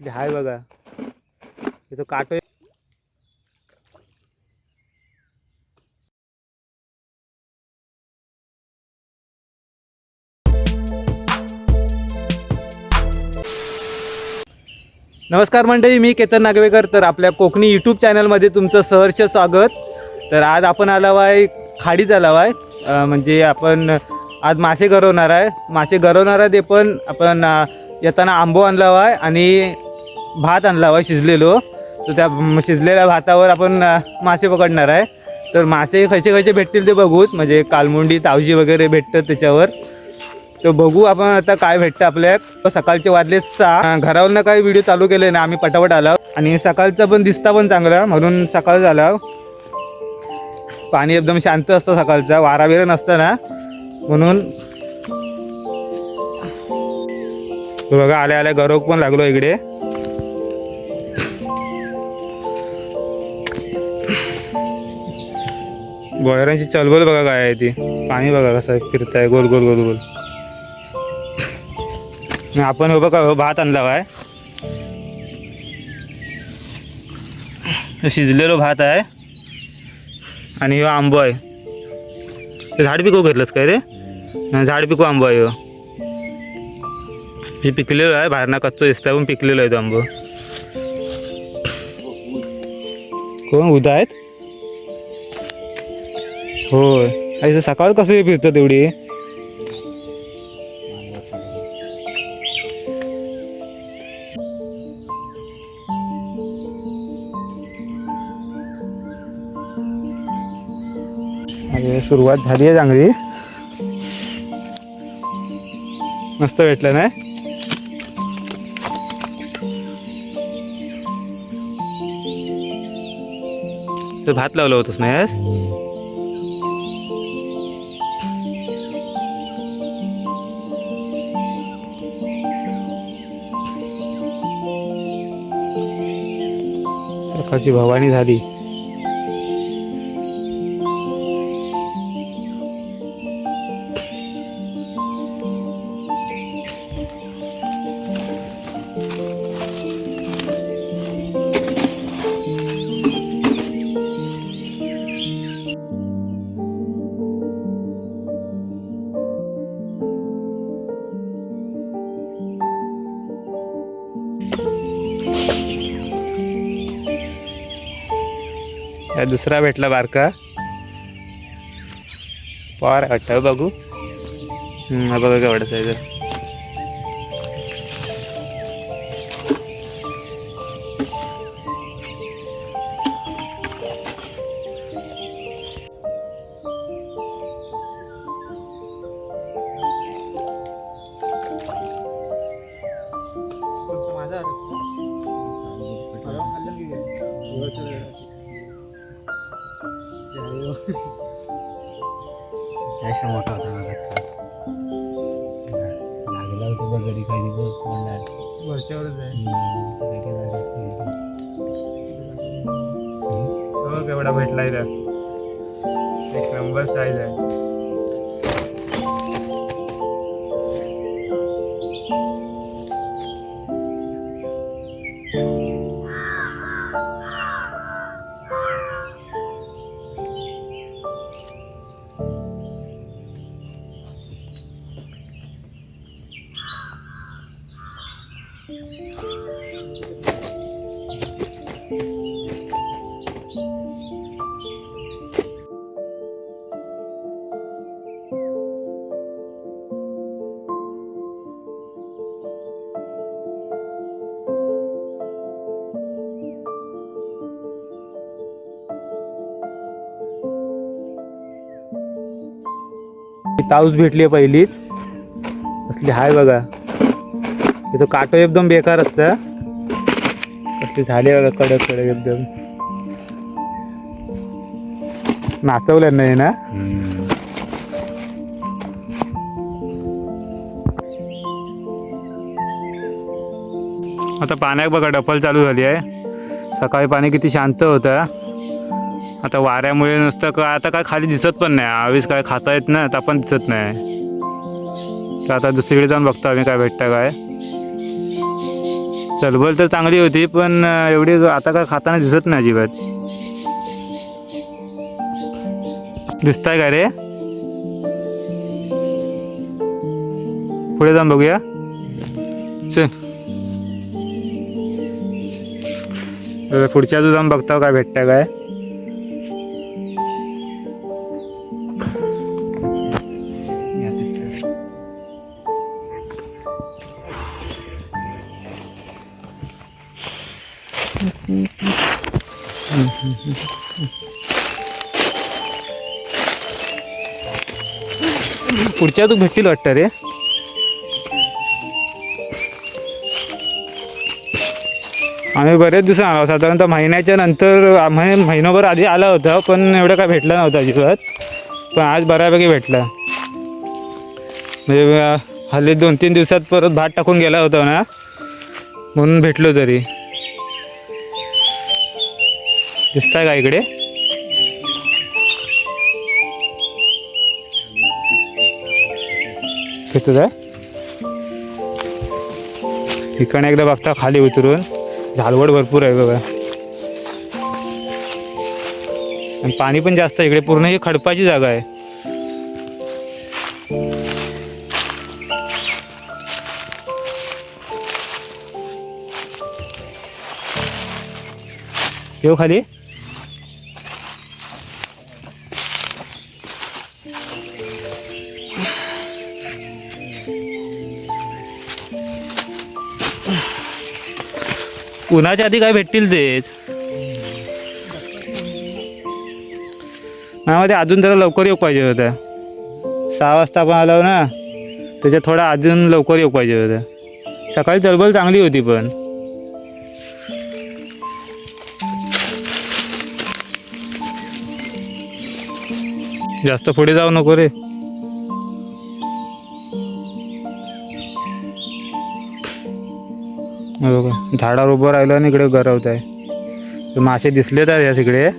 कसली हाय बघा. त्याचं काटो नमस्कार मंडळी मी केतन नागवेकर. तर आपल्या कोकणी यूट्यूब चॅनलमध्ये तुमचं सहर्ष स्वागत. तर आज आपण आलो आहे खाडीत आलो आहे. म्हणजे आपण आज मासे गरवणार आहे. मासे गरवणार आहे ते पण आपण येताना आंबो आणला आहे आणि भात आणला हवा शिजलेलो. तर त्या शिजलेल्या भातावर आपण मासे पकडणार आहे. तर मासे खयचे खयचे भेटतील ते बघूच म्हणजे कालमुंडी तावजी वगैरे भेटतं त्याच्यावर. तर बघू आपण आता काय भेटतं आपल्या. सकाळचे वाजले सहा. घरावरनं काही व्हिडिओ चालू केले ना आम्ही पटापट आलो. आणि सकाळचा पण दिसता पण चांगला. म्हणून सकाळ झाला. पाणी एकदम शांत असतं सकाळचा. वारा बिरा नसतं ना. म्हणून बघा आल्या आल्या गरोग पण लागलो इकडे. गोयरांची चलबल बघा काय आहे ती. पाणी बघा कसं फिरताय. गोल गोल गोल गोल. आपण हो बघा भात आणला काय? शिजलेलो भात आहे. आणि ह्यो आंबो आहे. झाड पिको घेतलंस काय रे? झाड पिको आंबो आहे ह्यो हे पिकलेलो आहे बाहेरना कच्चो दिसतंय पण पिकलेलो आहे तो आंबो. कोण उदा आहेत? होय. आई सकाळ कसं फिरतो तेवढी अरे सुरुवात झाली आहे चांगली. मस्त भेटलं नाही? तर भात लावलं होतंस नाही आज सकाळची भवानी झाली. दुसरा भेटला बारका. पार वाटतं बघू. हा बघा केवढा साईज जायचा मोठा होता लागला होता बघ गडी खाली बघ कोंडा वरच्यावरच आहे केवढा भेटला इथं एक नंबर साईज आहे ताऊस भेटली आहे पहिलीच. असली हाय बघा. त्याचं काटो एकदम बेकार असतं. कसली झाली बघा कडक कडक एकदम. नाचवलं नाही ना आता पाण्यात बघा डफल चालू झाली आहे. सकाळी पाणी किती शांत होतं. आता वाऱ्यामुळे नुसतं का आता काय खाली दिसत पण नाही. आवीस काय खाता येत नाही आता पण दिसत नाही. तर आता दुसरीकडे जाऊन बघतो आम्ही काय भेटतं काय. चलबल तर चांगली होती पण एवढी आता काय खाताना दिसत नाही अजिबात. दिसताय का रे? पुढे जाऊन बघूया. चल. पुढच्या तू जाऊन बघता काय भेटतं काय. पुढच्या तू भेटतील वाटतं रे. आम्ही बरेच दिवस आलो. साधारणतः महिन्याच्या नंतर आम्ही महिनाभर आधी आला होता पण एवढं काय भेटलं नव्हतं अजिबात. पण आज बऱ्यापैकी भेटला. म्हणजे हल्ली दोन तीन दिवसात परत भात टाकून गेला होता ना. म्हणून भेटलो तरी. दिसताय का इकडे? घेतो आहे इकडे एकदा बघता खाली उतरून झालवड भरपूर आहे बघा. आणि पाणी पण जास्त आहे इकडे पूर्ण ही खडपाची जागा आहे. येऊ खाली? उन्हाच्या आधी काय भेटतील तेच? माझ्यामध्ये अजून त्याला लवकर येऊ पाहिजे होतं. सहा वाजता आपण आलो ना त्याच्यात थोडा अजून लवकर येऊ पाहिजे होतं. सकाळी चलबल चांगली होती पण. जास्त पुढे जाऊ नको रे. बघा झाडावर उभं राहिलं आणि इकडे गरवत आहे. तर मासे दिसले तर या तिकडे.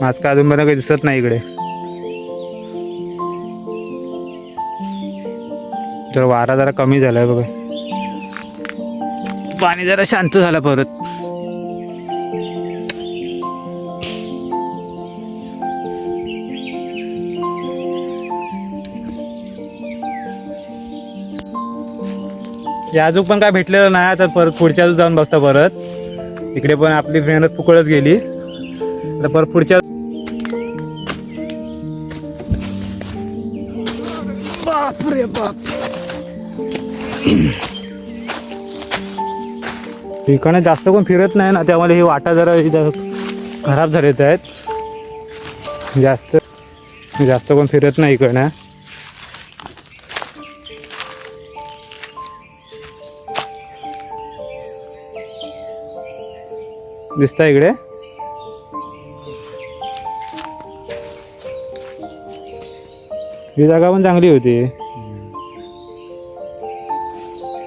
मास का अजून काही दिसत नाही इकडे. तर वारा जरा कमी झालाय बघा. पाणी जरा शांत झालं परत. या अजून पण काय भेटलेलं नाही आता परत पुढच्या जाऊन बघता परत. इकडे पण आपली मेहनत फुकळच गेली. आता परत पुढच्या बाप रे बाप. ठिकाणी जास्त कोण फिरत नाही ना त्यामुळे ही वाटा जरा खराब झालेत आहेत. जास्त जास्त कोण फिरत नाही इकडनं. दिसता इकडे. ही जागा पण चांगली होती.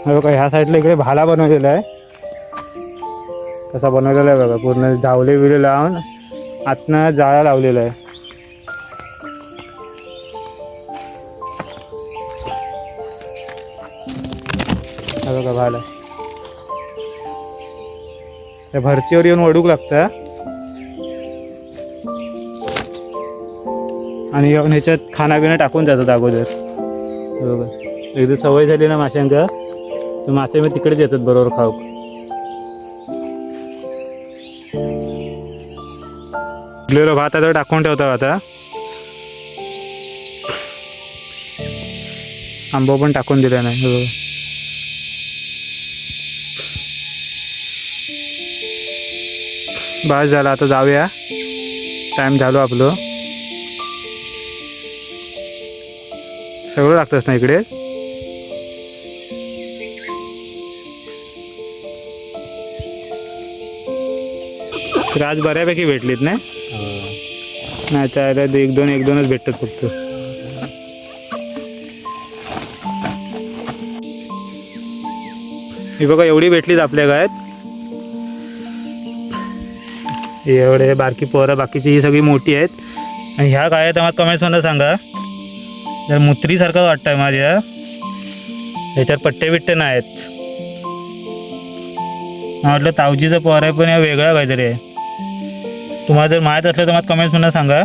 बघा ह्या साईडला इकडे भाला बनवलेला आहे. कसा बनवलेला आहे बघा पूर्ण धावले बिले लावून आतनं जाळा लावलेला आहे. बघा भाला. त्या भरतीवर येऊन वडूक लागतं. आणि येऊन ह्याच्यात खानापिना टाकून जातात अगोदर. बरोबर. एकदा सवय झाली ना माशांका तर मासे मी तिकडेच येतात बरोबर खाऊक. उरलेला भात आता टाकून ठेवता आता. आंबो पण टाकून दिला नाही बरोबर. बस झाला आता जाऊया. टाइम झालो आपलं. सगळं लागतंच ना इकडे? राज बऱ्यापैकी भेटलीत नाही? नाही तर एक दोन एक दोनच भेटतात फक्त. ही बघा एवढी भेटलीत आपल्या गायत एवढे बारकी पोरं बाकीची ही सगळी मोठी आहेत. आणि ह्या काय तर मला कमेंट्समध्ये सांगा. जर मुत्रीसारखं वाटतं आहे माझ्या. ह्याच्यात पट्टे बिट्टे नाही आहेत. तावजीचं पोर आहे पण या वेगळा काहीतरी आहे. तुम्हाला जर माहीत असलं तर मला कमेंट्स सांगा.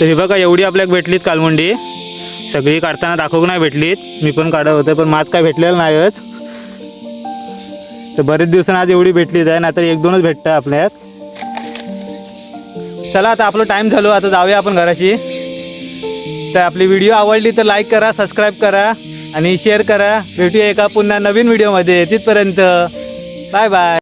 तर हे बघा एवढी आपल्याला भेटलीत कालमुंडी सगळी काढताना दाखवू नाही भेटलीत. मी पण काढत होते पण मात काय भेटलेलं नाहीच. तर बरेच दिवसांनी आज एवढी भेटलीच आहे नाहीतर एक दोनच भेटतं आपल्यात चला आता आपलं टाईम झालो आता जाऊया आपण घराशी. तर आपली व्हिडिओ आवडली तर लाईक करा सबस्क्राईब करा आणि शेअर करा. भेटूया एका पुन्हा नवीन व्हिडिओमध्ये तिथपर्यंत बाय बाय